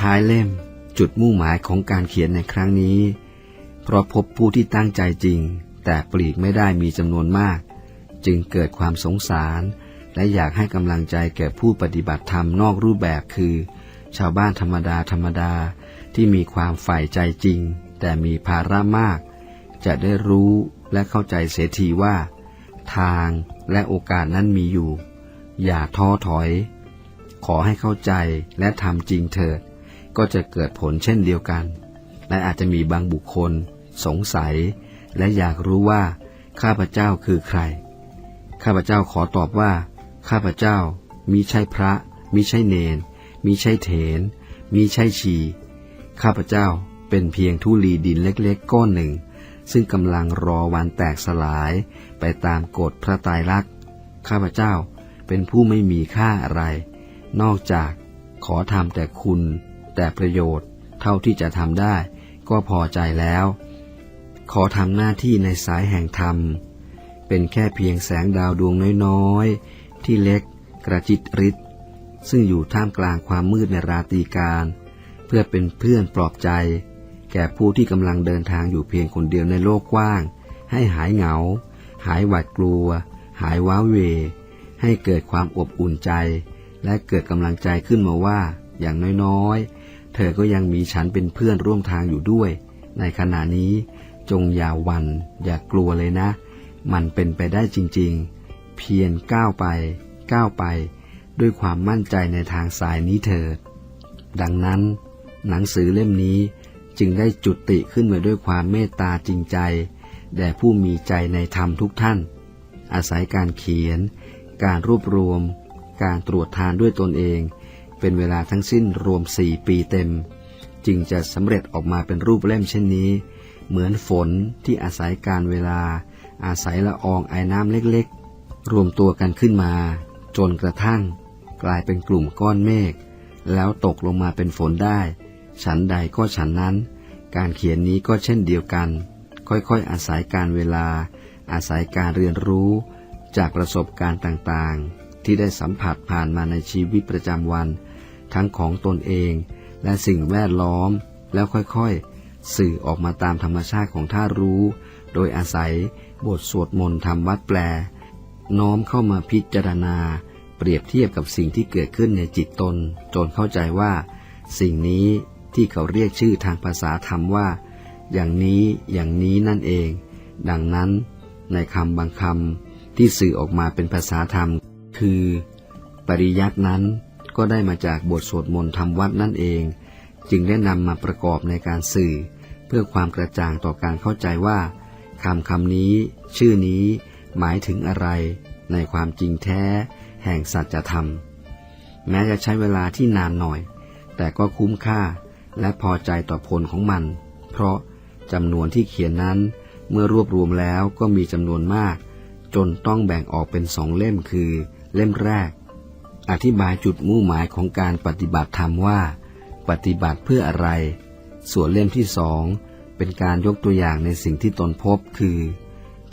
ท้ายเล่มจุดมุ่งหมายของการเขียนในครั้งนี้ เพราะพบผู้ที่ตั้งใจจริง แต่ปลีกไม่ได้มีจำนวนมาก จึงเกิดความสงสาร และอยากให้กำลังใจแก่ผู้ปฏิบัติธรรมนอกรูปแบบคือ ชาวบ้านธรรมดาธรรมดาที่มีความใฝ่ใจจริง แต่มีภาระมาก จะได้รู้และเข้าใจเสียทีว่า ทางและโอกาสนั้นมีอยู่ อย่าท้อถอย ขอให้เข้าใจและทำจริงเถิด ก็จะเกิดผลเช่นเดียวกัน และอาจจะมีบางบุคคล สงสัย และอยากรู้ว่า ข้าพเจ้าคือใคร ข้าพเจ้าขอตอบว่า ข้าพเจ้ามิใช่พระมิใช่เนนมิใช่เถนมิใช่ชี ข้าพเจ้าเป็นเพียงทุลีดินเล็กๆ ก้อนหนึ่ง ซึ่งกำลังรอวันแตกสลายไปตามกฎพระตายรัก ข้าพเจ้าเป็นผู้ไม่มีค่าอะไร นอกจากขอทำแต่คุณ แต่ประโยชน์เท่าที่จะทำได้ ก็พอใจแล้ว ขอทำหน้าที่ในสายแห่งธรรม เป็นแค่เพียงแสงดาวดวงน้อยๆ ที่เล็กกระจิตริดซึ่งอยู่ท่ามกลางความมืดในราตรีการ เพื่อเป็นเพื่อนปลอบใจ แก่ผู้ที่กำลังเดินทางอยู่เพียงคนเดียวในโลกกว้าง ให้หายเหงา หายหวาดกลัว หายว้าเว ให้เกิดความอบอุ่นใจ และเกิดกำลังใจขึ้นมาว่า อย่างน้อยๆ เธอก็ยังมีฉันเป็นเพื่อนร่วมทางอยู่ด้วย ในขณะนี้จงอย่าวันอย่ากลัวเลยนะ มันเป็นไปได้จริงๆ เพียงก้าวไป ก้าวไป ด้วยความมั่นใจในทางสายนี้เถิด ดังนั้น หนังสือเล่มนี้จึงได้จุติขึ้นมาด้วยความเมตตาจริงใจ แด่ผู้มีใจในธรรมทุกท่าน อาศัยการเขียน การรวบรวม การตรวจทานด้วยตนเอง เป็นเวลาทั้งสิ้นรวมสี่ปีเต็ม จึงจะสำเร็จออกมาเป็นรูปเล่มเช่นนี้ เหมือนฝนที่อาศัยการเวลา อาศัยละอองไอ้น้ำเล็กๆ รวมตัวกันขึ้นมา จนกระทั่ง กลายเป็นกลุ่มก้อนเมฆแล้วตกลงมาเป็นฝนได้ ฉันใดก็ฉันนั้น การเขียนนี้ก็เช่นเดียวกัน ค่อยๆอาศัยการเวลา อาศัยการเรียนรู้ จากประสบการณ์ต่างๆ ที่ได้สัมผัสผ่านมาในชีวิตประจำวัน ทั้งของตนเอง และสิ่งแวดล้อม แล้วค่อยๆ สื่อออกมาตามธรรมชาติของท่ารู้ โดยอาศัยบทสวดมนต์ทำวัดแปล น้อมเข้ามาพิจารณา เปรียบเทียบกับสิ่งที่เกิดขึ้นในจิตตน จนเข้าใจว่า สิ่งนี้ที่เขาเรียกชื่อทางภาษาธรรมว่า อย่างนี้อย่างนี้นั่นเอง ดังนั้น ในคำบางคำที่สื่อออกมาเป็นภาษาธรรม คือ ปริยัตินั้น ก็ได้มาจากบทสวดมนต์ทำวัดนั่นเอง จึงได้นำมาประกอบในการสื่อ เพื่อความกระจ่างต่อการเข้าใจว่าคำคำนี้ ชื่อนี้ หมายถึงอะไร ในความจริงแท้ แห่งสัจธรรม แม้จะใช้เวลาที่นานหน่อย แต่ก็คุ้มค่าและพอใจต่อผลของมัน เพราะจำนวนที่เขียนนั้น เมื่อรวบรวมแล้วก็มีจำนวนมาก จนต้องแบ่งออกเป็นสองเล่มคือ เล่มแรก อธิบายจุดมุ่งหมายของการปฏิบัติธรรมว่า ปฏิบัติเพื่ออะไร ส่วนเล่มที่สองเป็นการยกตัวอย่างในสิ่งที่ตนพบคือ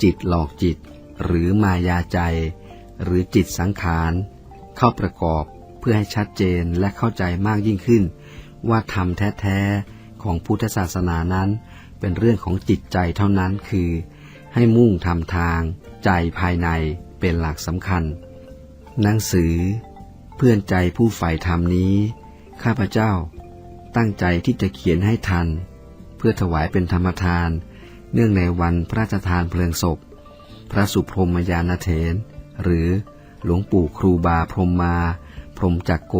จิตหลอกจิต หรือมายาใจ หรือจิตสังขาร เข้าประกอบเพื่อให้ชัดเจนและเข้าใจมากยิ่งขึ้น ว่าธรรมแท้ๆของพุทธศาสนานั้นเป็นเรื่องของจิตใจเท่านั้นคือ ให้มุ่งทำทาง ใจภายในเป็นหลักสำคัญ หนังสือ เพื่อนใจผู้ใฝ่ธรรมนี้ ข้าพเจ้า ตั้งใจที่จะเขียนให้ทัน เพื่อถวายเป็นธรรมทาน เนื่องในวันพระราชทานเพลิงศพ พระสุพรมยานเถรหรือหลวงปู่ครูบาพรหมมา พรหมจักโก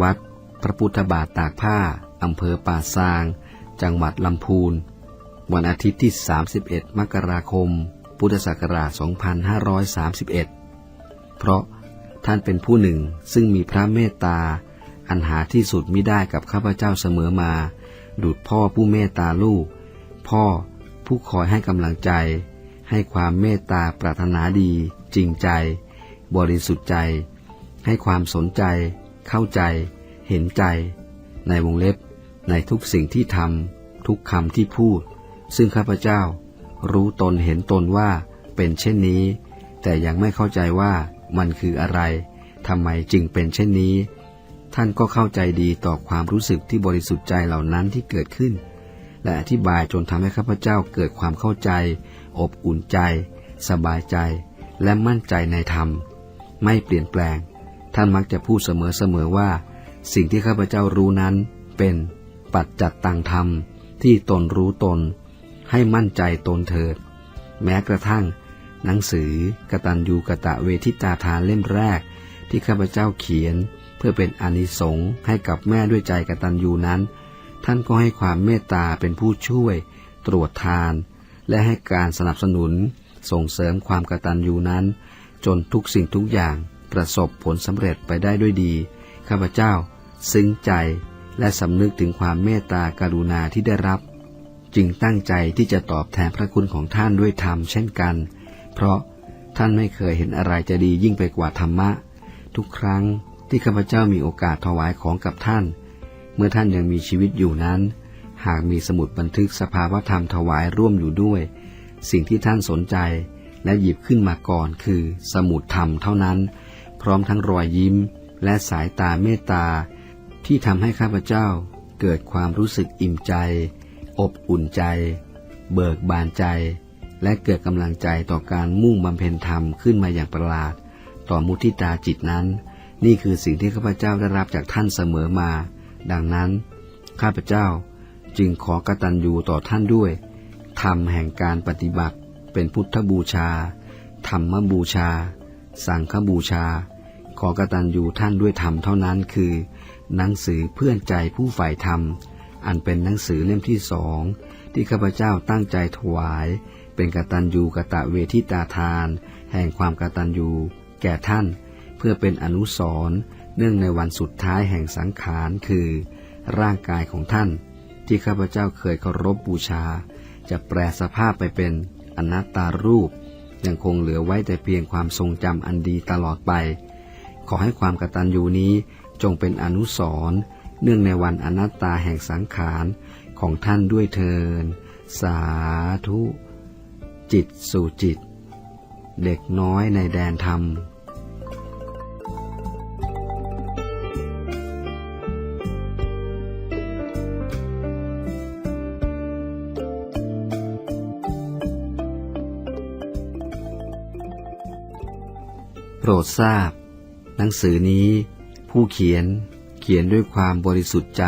วัด พระพุทธบาทตากผ้าอำเภอป่าซาง จังหวัดลำพูน วันอาทิตย์ที่ 31 มกราคม พุทธศักราช 2531 เพราะ ท่านเป็นผู้หนึ่งซึ่งมีพระเมตตา อันหาที่สุดมิได้กับข้าพเจ้าเสมอมา ดุดพ่อผู้เมตตาลูก พ่อผู้คอยให้กำลังใจ ให้ความเมตตาปรารถนาดี จริงใจ บริสุทธิ์ใจ ให้ความสนใจ เข้าใจ เห็นใจ ในวงเล็บ ในทุกสิ่งที่ทำทุกคำที่พูด ซึ่งข้าพเจ้า รู้ตนเห็นตนว่าเป็นเช่นนี้ แต่ยังไม่เข้าใจว่า มันคืออะไรทำไมจึงเป็นเช่นนี้ ท่านก็เข้าใจดีต่อความรู้สึกที่บริสุทธิ์ใจเหล่านั้นที่เกิดขึ้น และอธิบายจนทำให้ข้าพเจ้าเกิดความเข้าใจ อบอุ่นใจ สบายใจ และมั่นใจในธรรม ไม่เปลี่ยนแปลง ท่านมักจะพูดเสมอๆว่า สิ่งที่ข้าพเจ้ารู้นั้น เป็นปัจจัดตังธรรมที่ตนรู้ตน ให้มั่นใจตนเถิด แม้กระทั่ง หนังสือกตัญญูกะตะเวทิตาทานเล่มแรก ที่ข้าพเจ้าเขียน เพื่อเป็นอนิสงส์ให้กับแม่ด้วยใจกตัญญูนั้น ท่านก็ให้ความเมตตาเป็นผู้ช่วย ตรวจทาน และให้การสนับสนุน ส่งเสริมความกตัญญูนั้น จนทุกสิ่งทุกอย่างประสบผลสำเร็จไปได้ด้วยดี ข้าพเจ้า ซึ้งใจและสำนึกถึงความเมตตากรุณาที่ได้รับ จึงตั้งใจที่จะตอบแทนพระคุณของท่านด้วยธรรมเช่นกัน เพราะท่านไม่เคยเห็นอะไรจะดียิ่งไปกว่าธรรมะ ทุกครั้งที่ข้าพเจ้ามีโอกาสถวายของกับท่าน เมื่อท่านยังมีชีวิตอยู่นั้น หากมีสมุดบันทึกสภาวธรรมถวายร่วมอยู่ด้วย สิ่งที่ท่านสนใจและหยิบขึ้นมาก่อนคือ สมุดธรรมเท่านั้น พร้อมทั้งรอยยิ้ม และสายตาเมตตา ที่ทำให้ข้าพเจ้า เกิดความรู้สึกอิ่มใจ อบอุ่นใจ เบิกบานใจ และเกิดกำลังใจต่อการมุ่งบำเพ็ญธรรมขึ้นมาอย่างประหลาด ต่อมุทิตาจิตนั้น นี่คือสิ่งที่ข้าพเจ้าได้รับจากท่านเสมอมา ดังนั้น ข้าพเจ้าจึงขอกตัญญูต่อท่านด้วย ธรรมแห่งการปฏิบัติ เป็นพุทธบูชา ธรรมบูชา สังฆบูชา ขอกตัญญูท่านด้วยธรรมเท่านั้นคือ หนังสือเพื่อนใจผู้ฝ่ายธรรม อันเป็นหนังสือเล่มที่สองที่ข้าพเจ้าตั้งใจถวาย เป็นกตัญญูกะตะเวทิตาทาน แห่งความกตัญญูแก่ท่าน เพื่อเป็นอนุสรณ์เนื่องในวันสุดท้ายแห่งสังขารคือ ร่างกายของท่าน ที่ข้าพเจ้าเคยเคารพบูชา จะแปลสภาพไปเป็นอนัตตารูป ยังคงเหลือไว้แต่เพียงความทรงจำอันดีตลอดไป ขอให้ความกตัญญูนี้จงเป็นอนุสรณ์เนื่องในวันอนัตตาแห่งสังขารของท่านด้วยเทินสาธุ จิตสู่จิต เด็กน้อยในแดนธรรม โปรดทราบ หนังสือนี้ผู้เขียนเขียนด้วยความบริสุทธิ์ใจ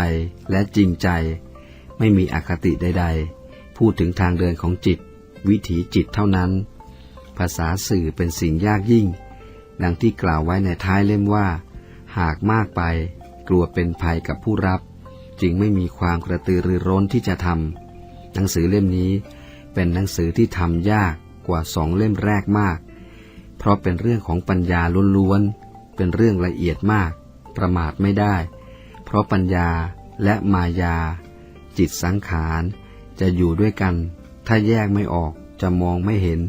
และจริงใจ ไม่มีอคติใด ๆ พูดถึงทางเดินของจิต วิถีจิตเท่านั้น ภาษาสื่อเป็นสิ่งยากยิ่ง ดังที่กล่าวไว้ในท้ายเล่มว่า หากมากไป กลัวเป็นภัยกับผู้รับ จึงไม่มีความกระตือรือร้นที่จะทำหนังสือเล่มนี้เป็นหนังสือที่ทำยากกว่าสองเล่มแรกมาก เพราะเป็นเรื่องของปัญญาล้วนๆเป็นเรื่องละเอียดมาก ประมาทไม่ได้ เพราะปัญญาและมายา จิตสังขารจะอยู่ด้วยกัน ถ้าแยกไม่ออกจะมองไม่เห็น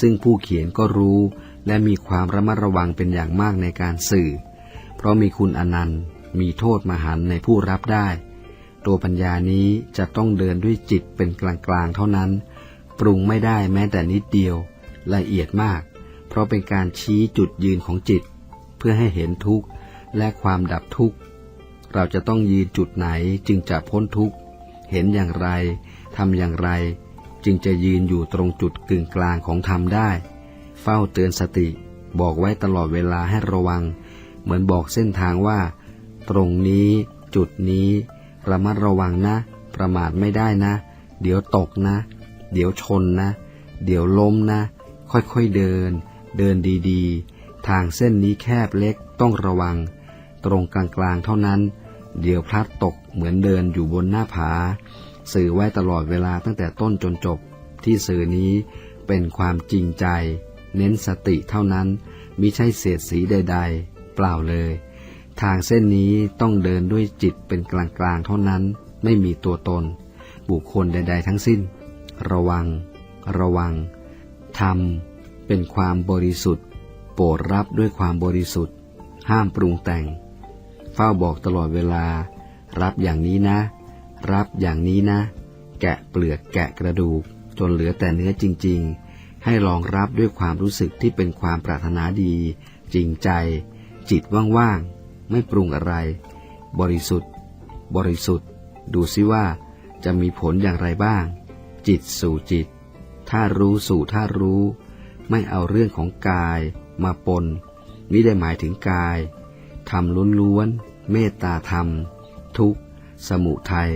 ซึ่งผู้เขียนก็รู้ และมีความระมัดระวังเป็นอย่างมากในการสื่อ เพราะมีคุณอนันต์ มีโทษมหันต์ในผู้รับได้ ตัวปัญญานี้จะต้องเดินด้วยจิตเป็นกลางๆเท่านั้น ปรุงไม่ได้แม้แต่นิดเดียว ละเอียดมาก เพราะเป็นการชี้จุดยืนของจิต เพื่อให้เห็นทุกข์และความดับทุกข์ เราจะต้องยืนจุดไหนจึงจะพ้นทุกข์ เห็นอย่างไรทำอย่างไร จึงจะยืนอยู่ตรงจุดกึ่งกลางของธรรมได้ เฝ้าเตือนสติ บอกไว้ตลอดเวลาให้ระวัง เหมือนบอกเส้นทางว่า ตรงนี้จุดนี้ระมัดระวังนะ ประมาทไม่ได้นะ เดี๋ยวตกนะ เดี๋ยวชนนะ เดี๋ยวล้มนะ ค่อยๆเดิน เดินดีๆ ทางเส้นนี้แคบเล็กต้องระวัง ตรงกลางๆเท่านั้น เดี๋ยวพลัดตกเหมือนเดินอยู่บนหน้าผา สื่อไว้ตลอดเวลาตั้งแต่ต้นจนจบ ที่สื่อนี้เป็นความจริงใจ เน้นสติเท่านั้นมิใช่เศษสีใด ๆ เปล่าเลย ทางเส้นนี้ต้องเดินด้วยจิตเป็นกลางๆเท่านั้น ไม่มีตัวตน บุคคลใด ๆ ทั้งสิ้น ระวัง ระวังธรรมเป็นความบริสุทธิ์ โปรดรับด้วยความบริสุทธิ์ ห้ามปรุงแต่ง เฝ้าบอกตลอดเวลา รับอย่างนี้นะ รับอย่างนี้นะ แกะเปลือกแกะกระดูก จนเหลือแต่เนื้อจริง ๆ ให้ลองรับด้วยความรู้สึกที่เป็นความปรารถนาดี จริงใจ จิตว่างๆ ไม่ปรุงอะไร บริสุทธิ์ บริสุทธิ์ ดูซิว่าจะมีผลอย่างไรบ้าง จิตสู่จิต ถ้ารู้สู่ถ้ารู้ ไม่เอาเรื่องของกาย มาปนมิได้หมายถึงกายธรรมล้วนๆเมตตาธรรม ทุกข สมุทัย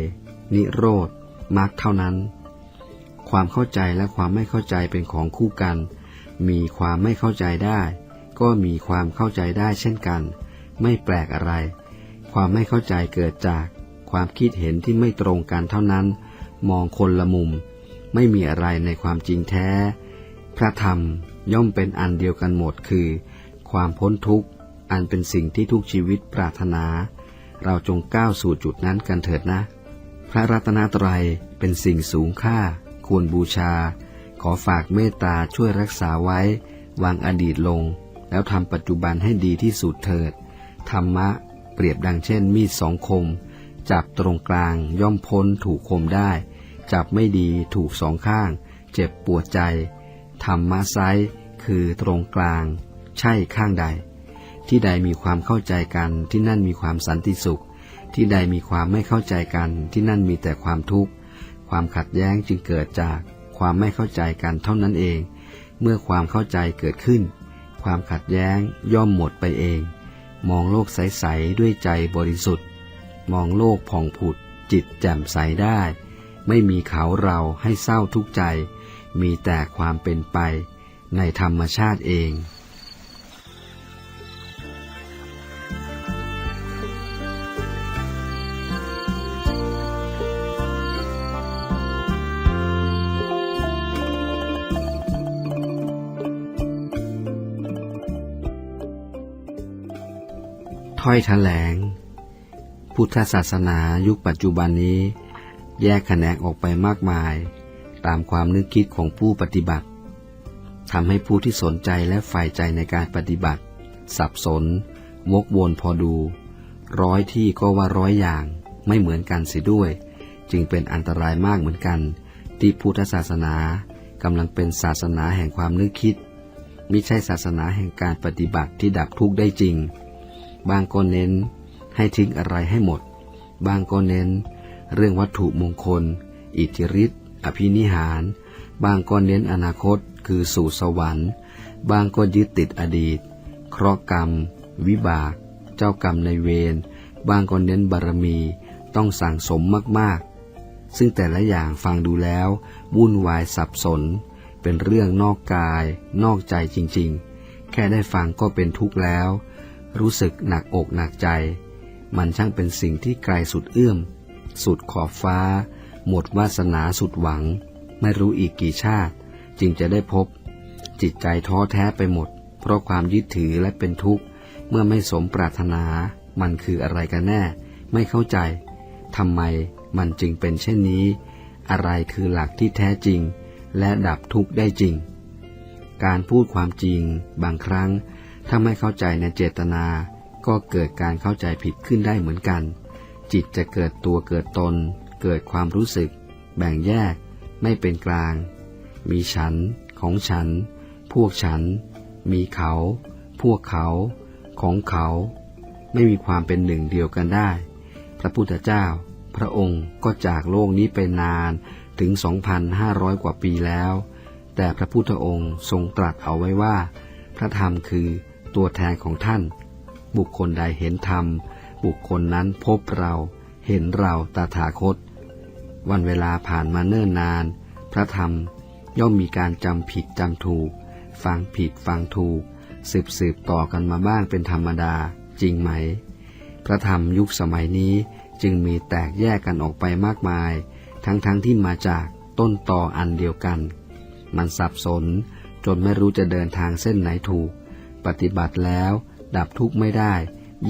นิโรธมรรคเท่านั้น ความเข้าใจและความไม่เข้าใจเป็นของคู่กัน มีความไม่เข้าใจได้ ก็มีความเข้าใจได้เช่นกัน ไม่แปลกอะไร ความไม่เข้าใจเกิดจากความคิดเห็นที่ไม่ตรงกันเท่านั้น มองคนละมุม ไม่มีอะไรในความจริงแท้ พระธรรมย่อมเป็นอันเดียวกันหมดคือ ความพ้นทุกข์ อันเป็นสิ่งที่ทุกชีวิตปรารถนา เราจงก้าวสู่จุดนั้นกันเถิดนะ พระรัตนตรัยเป็นสิ่งสูงค่า ควรบูชา ขอฝากเมตตาช่วยรักษาไว้ วางอดีตลง แล้วทำปัจจุบันให้ดีที่สุดเถิด ธรรมะเปรียบดังเช่น มีดสองคม จับตรงกลางย่อมพ้นถูกคมได้ จับไม่ดีถูกสองข้าง เจ็บปวดใจ ธรรมะไซคือตรงกลาง ใช่ข้างใด ที่ใดมีความเข้าใจกันที่นั่นมีความสันติสุข ที่ใดมีความไม่เข้าใจกันที่นั่นมีแต่ความทุกข์ ความขัดแย้งจึงเกิดจากความไม่เข้าใจกันเท่านั้นเอง เมื่อความเข้าใจเกิดขึ้น ความขัดแย้งย่อมหมดไปเอง มองโลกใสๆด้วยใจบริสุทธิ์ มองโลกผ่องผุด จิตแจ่มใสได้ ไม่มีเขาเราให้เศร้าทุกข์ใจ มีแต่ความเป็นไป ในธรรมชาติเอง ถ้อยแถลง พุทธศาสนายุคปัจจุบันนี้ แยกแขนงออกไปมากมาย ตามความนึกคิดของผู้ปฏิบัติทำให้ผู้ที่สนใจและใฝ่ใจในการปฏิบัติ สับสน วกวนพอดู ร้อยที่ก็ว่าร้อยอย่างไม่เหมือนกันเสียด้วย จึงเป็นอันตรายมากเหมือนกัน ที่พุทธศาสนากำลังเป็นศาสนาแห่งความนึกคิด มิใช่ศาสนาแห่งการปฏิบัติที่ดับทุกข์ได้จริง บางก็เน้นให้ทิ้งอะไรให้หมด บางก็เน้น เรื่องวัตถุมงคล อิทธิฤทธิ์อภินิหาร บางก็เน้นอนาคตคือสู่สวรรค์ บางก็ยึดติดอดีต เคราะห์กรรม วิบาก เจ้ากรรมในเวร บางก็เน้นบารมี ต้องสั่งสมมากๆ ซึ่งแต่ละอย่างฟังดูแล้ว วุ่นวายสับสน เป็นเรื่องนอกกาย นอกใจจริงๆ แค่ได้ฟังก็เป็นทุกข์แล้ว รู้สึกหนักอกหนักใจ มันช่างเป็นสิ่งที่ไกลสุดเอื้อม สุดขอบฟ้า หมดวาสนาสุดหวัง ไม่รู้อีกกี่ชาติ จึงจะได้พบ จิตใจท้อแท้ไปหมด เพราะความยึดถือและเป็นทุกข์ เมื่อไม่สมปรารถนา มันคืออะไรกันแน่ ไม่เข้าใจทำไมมันจึงเป็นเช่นนี้ อะไรคือหลักที่แท้จริง และดับทุกข์ได้จริง การพูดความจริง บางครั้ง ถ้าไม่เข้าใจในเจตนา ก็เกิดการเข้าใจผิดขึ้นได้เหมือนกัน จิตจะเกิดตัวเกิดตน เกิดความรู้สึก แบ่งแยก ไม่เป็นกลาง มีฉัน ของฉัน พวกฉัน มีเขา พวกเขา ของเขา ไม่มีความเป็นหนึ่งเดียวกันได้ พระพุทธเจ้า พระองค์ก็จากโลกนี้ไปนานถึง 2,500 กว่าปีแล้ว แต่พระพุทธองค์ทรงตรัสเอาไว้ว่า พระธรรมคือ ตัวแทนของท่าน บุคคลใดเห็นธรรม บุคคลนั้นพบเรา เห็นเราตถาคต วันเวลาผ่านมาเนิ่นนาน พระธรรมย่อมมีการจำผิดจำถูก ฟังผิดฟังถูก สืบสืบต่อกันมาบ้างเป็นธรรมดา จริงไหม พระธรรมยุคสมัยนี้จึงมีแตกแยกกันออกไปมากมาย ทั้งๆทที่มาจากต้นต่ออันเดียวกัน มันสับสนจนไม่รู้จะเดินทางเส้นไหนถูก ปฏิบัติแล้ว ดับทุกข์ไม่ได้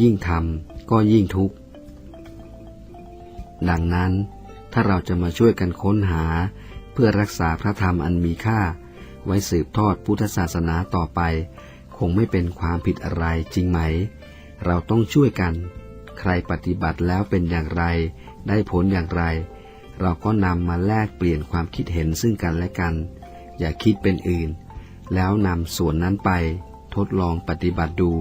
ยิ่งทำก็ยิ่งทุกข์ ดังนั้นถ้าเราจะมาช่วยกันค้นหา เพื่อรักษาพระธรรมอันมีค่า ไว้สืบทอดพุทธศาสนาต่อไป คงไม่เป็นความผิดอะไรจริงไหม เราต้องช่วยกัน ใครปฏิบัติแล้วเป็นอย่างไร ได้ผลอย่างไร เราก็นำมาแลกเปลี่ยนความคิดเห็นซึ่งกันและกัน อย่าคิดเป็นอื่น แล้วนำส่วนนั้นไป ทดลองปฏิบัติดู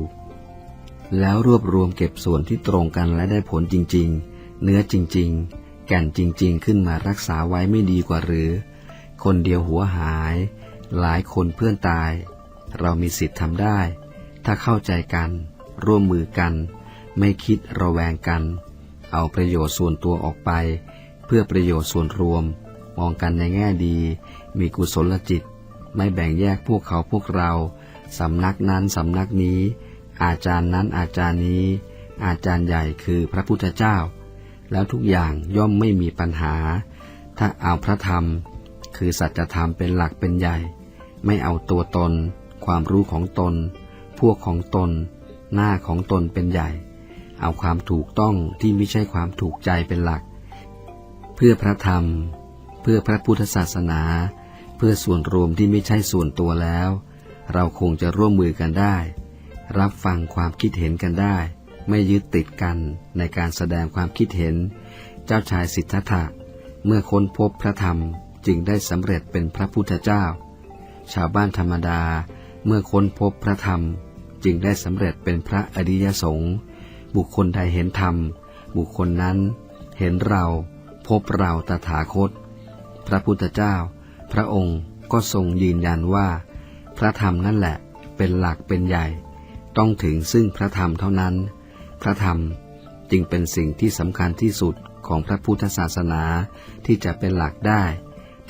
แล้วรวบรวมเก็บส่วนที่ตรงกันและได้ผลจริง ๆ เนื้อจริง ๆ แก่นจริง ๆ ขึ้นมารักษาไว้ไม่ดีกว่าหรือ คนเดียวหัวหาย หลายคนเพื่อนตาย เรามีสิทธิ์ทำได้ ถ้าเข้าใจกัน ร่วมมือกัน ไม่คิดระแวงกัน เอาประโยชน์ส่วนตัวออกไป เพื่อประโยชน์ส่วนรวม มองกันในแง่ดี มีกุศลจิต ไม่แบ่งแยกพวกเขาพวกเรา สำนักนั้นสำนักนี้ อาจารย์นั้นอาจารย์นี้ อาจารย์ใหญ่คือพระพุทธเจ้า แล้วทุกอย่างย่อมไม่มีปัญหา ถ้าเอาพระธรรม คือสัจธรรมเป็นหลักเป็นใหญ่ ไม่เอาตัวตน ความรู้ของตน พวกของตน หน้าของตนเป็นใหญ่ เอาความถูกต้องที่ไม่ใช่ความถูกใจเป็นหลัก เพื่อพระธรรม เพื่อพระพุทธศาสนา เพื่อส่วนรวมที่ไม่ใช่ส่วนตัวแล้ว เราคงจะร่วมมือกันได้ รับฟังความคิดเห็นกันได้ ไม่ยึดติดกันในการแสดงความคิดเห็น เจ้าชายสิทธัตถะเมื่อค้นพบพระธรรมจึงได้สำเร็จเป็นพระพุทธเจ้า ชาวบ้านธรรมดาเมื่อค้นพบพระธรรม จึงได้สำเร็จเป็นพระอริยสงฆ์บุคคลใดเห็นธรรม บุคคลนั้น เห็นเรา พบเราตถาคต พระพุทธเจ้า พระองค์ก็ทรงยืนยันว่า พระธรรมนั่นแหละเป็นหลักเป็นใหญ่ ต้องถึงซึ่งพระธรรมเท่านั้น พระธรรมจึงเป็นสิ่งที่สำคัญที่สุดของพระพุทธศาสนาที่จะเป็นหลักได้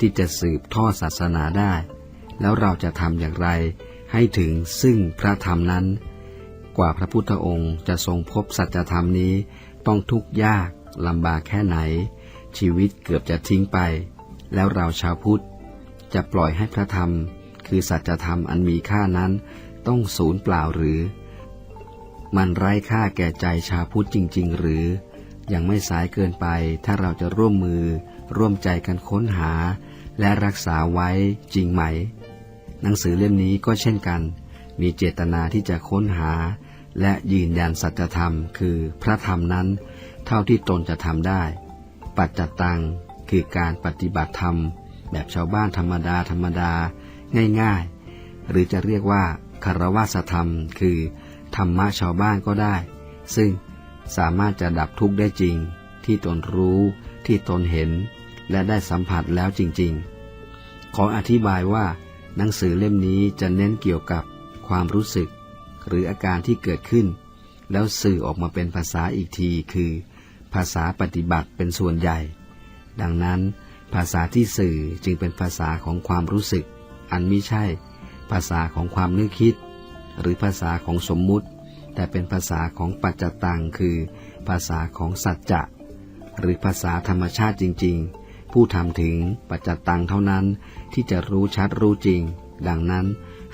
ที่จะสืบทอดศาสนาได้ แล้วเราจะทำอย่างไร ให้ถึงซึ่งพระธรรมนั้น กว่าพระพุทธองค์จะทรงพบสัจธรรมนี้ ต้องทุกข์ยากลำบากแค่ไหน ชีวิตเกือบจะทิ้งไป แล้วเราชาวพุทธ จะปล่อยให้พระธรรม คือสัจธรรมอันมีค่านั้น ต้องสูญเปล่าหรือ มันไร้ค่าแก่ใจชาวพุทธจริง ๆ หรือ ยังไม่สายเกินไปถ้าเราจะร่วมมือ ร่วมใจกันค้นหา และรักษาไว้จริงไหม หนังสือเล่มนี้ก็เช่นกัน มีเจตนาที่จะค้นหา และยืนยันสัจธรรม คือพระธรรมนั้น เท่าที่ตนจะทำได้ ปัจจตังคือการปฏิบัติธรรม แบบชาวบ้านธรรมดาธรรมดา ง่ายๆ หรือจะเรียกว่าคารวะธรรม คือ ธรรมะชาวบ้านก็ได้ ซึ่งสามารถจะดับทุกข์ได้จริง ที่ตนรู้ที่ตนเห็น และได้สัมผัสแล้วจริงๆ ขออธิบายว่า หนังสือเล่มนี้จะเน้นเกี่ยวกับความรู้สึก หรืออาการที่เกิดขึ้น แล้วสื่อออกมาเป็นภาษาอีกทีคือ ภาษาปฏิบัติเป็นส่วนใหญ่ ดังนั้น ภาษาที่สื่อจึงเป็นภาษาของความรู้สึก อันไม่ใช่ ภาษาของความนึกคิด หรือภาษาของสมมุติ แต่เป็นภาษาของปัจจตังคือ ภาษาของสัจจะ หรือภาษาธรรมชาติจริง ๆ ผู้ทำถึงปัจจตังเท่านั้นที่จะรู้ชัดรู้จริง ดังนั้น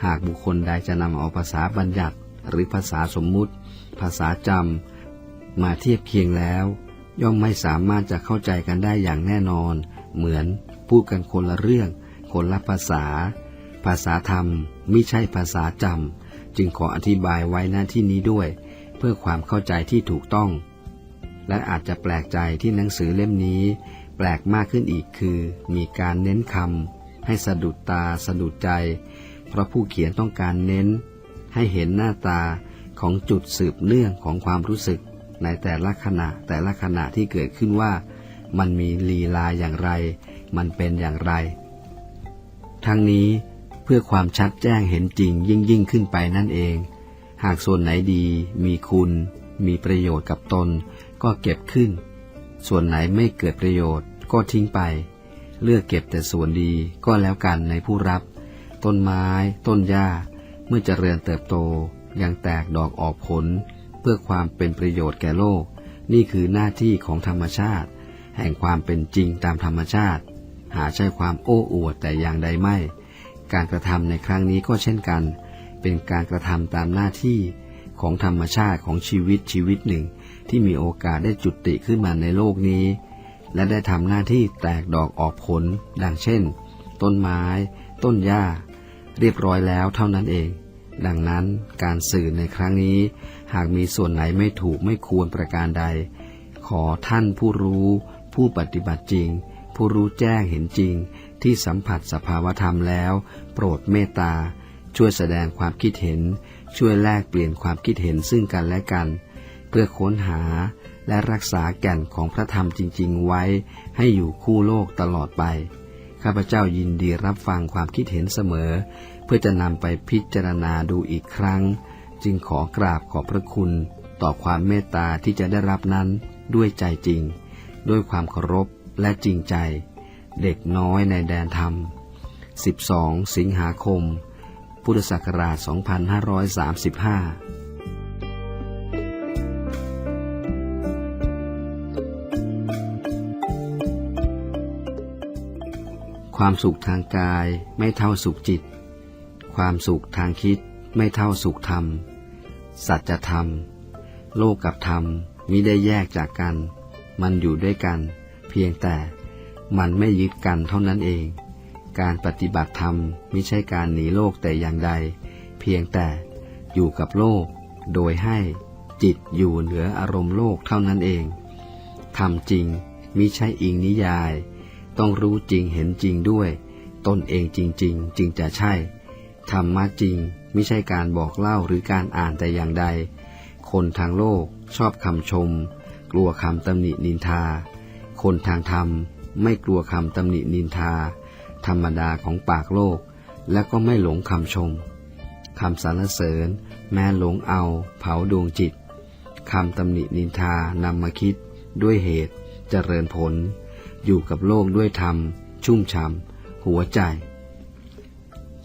หากบุคคลใดจะนำเอาภาษาบัญญัติ หรือภาษาสมมุติ ภาษาจำมาเทียบเคียงแล้ว ย่อมไม่สามารถจะเข้าใจกันได้อย่างแน่นอน เหมือนพูดกันคนละเรื่อง คนละภาษา ภาษาธรรมไม่ใช่ภาษาจำจึงขออธิบายไว้หน้าที่นี้ด้วย เพื่อความเข้าใจที่ถูกต้อง และอาจจะแปลกใจที่หนังสือเล่มนี้ แปลกมากขึ้นอีกคือ มีการเน้นคำให้สะดุดตาสะดุดใจ เพราะผู้เขียนต้องการเน้น ให้เห็นหน้าตาของจุดสืบเนื่องของความรู้สึก ในแต่ละขณะแต่ละขณะที่เกิดขึ้นว่า มันมีลีลาอย่างไร มันเป็นอย่างไร ทั้งนี้ พื่อความชัดแจ้งเห็นจริงยิ่งยิ่งขึ้นไปนั่นเอง หากส่วนไหนดี มีคุณ มีประโยชน์กับตน ก็เก็บขึ้น ส่วนไหนไม่เกิดประโยชน์ก็ทิ้งไป เลือกเก็บแต่ส่วนดีก็แล้วกันในผู้รับ ต้นไม้ ต้นหญ้า เมื่อจเจริญเติบโตยังแตกดอกออกผล เพื่อความเป็นประโยชน์แก่โลก นี่คือหน้าที่ของธรรมชาติ แห่งความเป็นจริงตามธรรมชาติ หาใช่ความโอ้อวดแต่อย่างใดไม่ การกระทำในครั้งนี้ก็เช่นกัน เป็นการกระทำตามหน้าที่ของธรรมชาติของชีวิตชีวิตหนึ่ง ที่มีโอกาสได้จุติขึ้นมาในโลกนี้ และได้ทำหน้าที่แตกดอกออกผล ดังเช่น ต้นไม้ ต้นหญ้า เรียบร้อยแล้วเท่านั้นเอง ดังนั้นการสื่อในครั้งนี้ หากมีส่วนไหนไม่ถูกไม่ควรประการใด ขอท่านผู้รู้ ผู้ปฏิบัติจริง ผู้รู้แจ้งเห็นจริง ที่สัมผัสสภาวธรรมแล้ว โปรดเมตตา ช่วยแสดงความคิดเห็น ช่วยแลกเปลี่ยนความคิดเห็นซึ่งกันและกัน เพื่อค้นหาและรักษาแก่นของพระธรรมจริง ๆ ไว้ ให้อยู่คู่โลกตลอดไป ข้าพเจ้ายินดีรับฟังความคิดเห็นเสมอ เพื่อจะนำไปพิจารณาดูอีกครั้ง จึงขอกราบขอบพระคุณต่อความเมตตาที่จะได้รับนั้นด้วยใจจริง ด้วยความเคารพและจริงใจ เด็กน้อยในแดนธรรม 12 สิงหาคม พุทธศักราช 2535ความสุขทางกายไม่เท่าสุขจิต ความสุขทางคิดไม่เท่าสุขธรรม สัจธรรม โลกกับธรรมมิได้แยกจากกัน มันอยู่ด้วยกัน เพียงแต่ มันไม่ยึดกันเท่านั้นเอง การปฏิบัติธรรมไม่ใช่การหนีโลกแต่อย่างใด เพียงแต่อยู่กับโลก โดยให้จิตอยู่เหนืออารมณ์โลกเท่านั้นเองทำจริงมิใช่อิงนิยาย ต้องรู้จริงเห็นจริงด้วย ตนเองจริง ๆ จึงจะใช่ ธรรมะจริงไม่ใช่การบอกเล่าหรือการอ่านแต่อย่างใด คนทางโลกชอบคำชม กลัวคำตำหนินินทา คนทางธรรม ไม่กลัวคำตำหนินินทา ธรรมดาของปากโลก และก็ไม่หลงคำชมคำสรรเสริญ แม้หลงเอา เผาดวงจิตคำตำหนินินทานำมาคิด ด้วยเหตุ เจริญผล อยู่กับโลกด้วยธรรม ชุ่มช่ำหัวใจ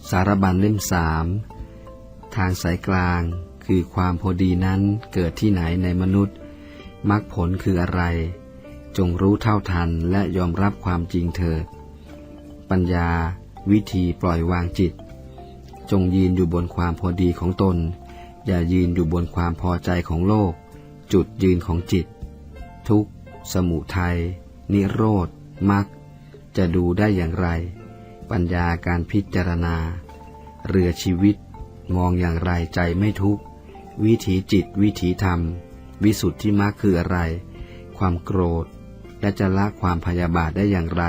สารบัญเล่มสามทางสายกลางคือความพอดีนั้นเกิดที่ไหนในมนุษย์มรรคผลคืออะไร จงรู้เท่าทันและยอมรับความจริงเถิด ปัญญา วิธีปล่อยวางจิต จงยืนอยู่บนความพอดีของตน อย่ายืนอยู่บนความพอใจของโลก จุดยืนของจิต ทุกสมุทัย นิโรธมรรคจะดูได้อย่างไร ปัญญาการพิจารณา เรือชีวิต มองอย่างไรใจไม่ทุกข์ วิถีจิตวิถีธรรม วิสุทธิมรรคคืออะไร ความโกรธ และจะละความพยาบาทได้อย่างไร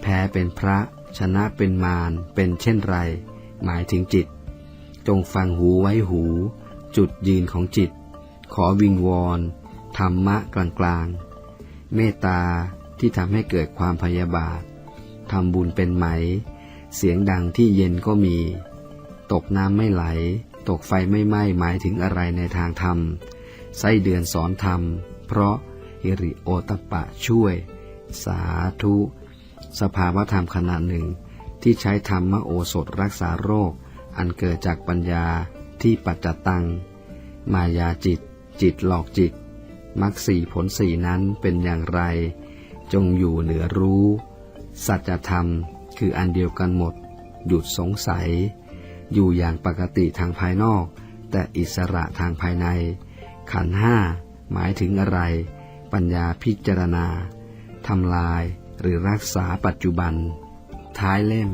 แพ้เป็นพระชนะเป็นมารเป็นเช่นไร หมายถึงจิต จงฟังหูไว้หู จุดยืนของจิต ขอวิงวอนธรรมะกลางๆ เมตตาที่ทำให้เกิดความพยาบาททำบุญเป็นไหม เสียงดังที่เย็นก็มี ตกน้ำไม่ไหล ตกไฟไม่ไหม้หมายถึงอะไรในทางธรรม ไส้เดือนสอนธรรม เพราะ ฮิริโอตปปะช่วย สาธุ สภาวธรรมขณะหนึ่ง ที่ใช้ธรรมโอสถรักษาโรค อันเกิดจากปัญญาที่ปัจจตัง มายาจิต จิตหลอกจิตมรรคสี่ผลสี่นั้นเป็นอย่างไร จงอยู่เหนือรู้ สัจธรรมคืออันเดียวกันหมด หยุดสงสัย อยู่อย่างปกติทางภายนอก แต่อิสระทางภายใน ขันห้าหมายถึงอะไร ปัญญาพิจารณาทำลายหรือรักษาปัจจุบัน ท้ายเล่ม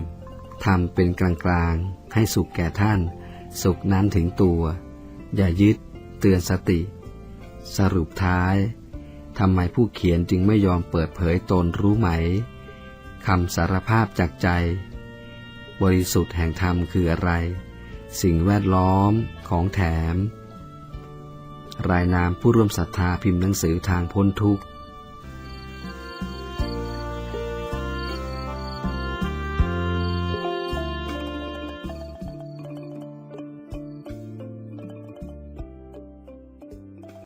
ทำเป็นกลางๆ ให้สุขแก่ท่าน สุขนั้นถึงตัว อย่ายึด เตือนสติ สรุปท้ายทำไมผู้เขียนจึงไม่ยอมเปิดเผยตนรู้ไหมคำสารภาพจากใจ บริสุทธิ์แห่งธรรมคืออะไร สิ่งแวดล้อมของแถม รายนามผู้ร่วมศรัทธาพิมพ์หนังสือทางพ้นทุกข์